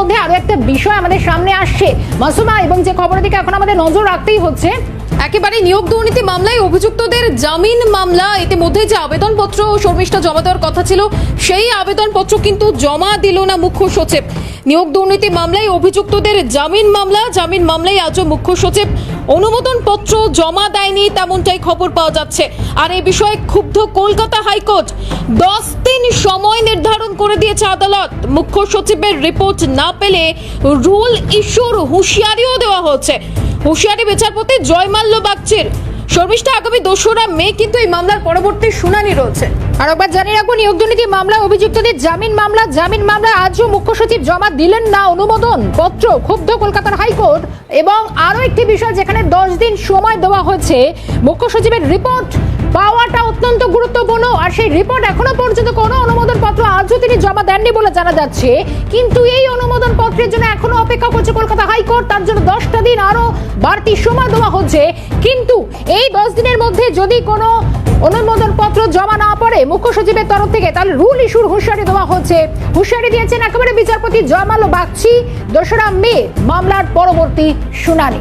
মধ্যে আরও একটা বিষয় আমাদের সামনে আসছে। মাসুমা, এবং যে খবরের দিকে এখন আমাদের নজর রাখতেই হচ্ছে একেবারে নিয়োগ দুর্নীতি মামলায় অভিযুক্তদের জামিন মামলা ইতিমধ্যে যে আবেদনপত্র শর্মিষ্ঠা জমা দেওয়ার কথা ছিল, সেই আবেদনপত্র কিন্তু জমা দিল না মুখ্য সচিব। নিয়োগ দুর্নীতি মামলায় অভিযুক্তদের জামিন মামলা, জামিন মামলায় আজও মুখ্য সচিব অনুমোদন পত্র জমা দেয়নি, তেমনটাই খবর পাওয়া যাচ্ছে। আর এই বিষয়ে ক্ষুব্ধ কলকাতা হাইকোর্ট দশ দিন সময় করে দিয়েছে আদালত। মুখ্য সচিবের রিপোর্ট না পেলে রুল ইস্যুর হুঁশিয়ারিও দেওয়া হচ্ছে হুঁশিয়ারি বিচারপতি জয়মাল্য বাগচির। শর্মিষ্ঠা, আগামী দোসরা মে কিন্তু এই মামলার পরবর্তী শুনানি রয়েছে। আর একবার জানিয়ে রাখব, নিয়োগ দুর্নীতি মামলায় অভিযুক্তদের জামিন মামলা জামিন মামলা আজও মুখ্য সচিব জমা দিলেন না। অনুমোদন পত্র ক্ষুব্ধ কলকাতার হাইকোর্ট এবং আরও একটি বিষয় যেখানে দশ দিন সময় দেওয়া হয়েছে। মুখ্য সচিবের রিপোর্ট পাওয়াটা অত্যন্ত গুরুত্বপূর্ণ আর সেই রিপোর্ট এখনও পর্যন্ত দেননি বলে জানা যাচ্ছে। কিন্তু এই অনুমোদন পত্রের জন্য এখনও অপেক্ষা করছে কলকাতা হাইকোর্ট। তার জন্য দশটা দিন আরও বাড়তি সময় দেওয়া হচ্ছে। কিন্তু এই দশ দিনের মধ্যে যদি কোনো অনুমোদন পত্র জমা না পড়ে, মুখ্য সচিবের তরফ থেকে তাহলে রুল ইস্যুর হুঁশিয়ারি দেওয়া হচ্ছে। হুঁশিয়ারি দিয়েছেন একেবারে বিচারপতি জয়মাল বাগচি। দোসরা মে মামলার পরবর্তী শুনানি।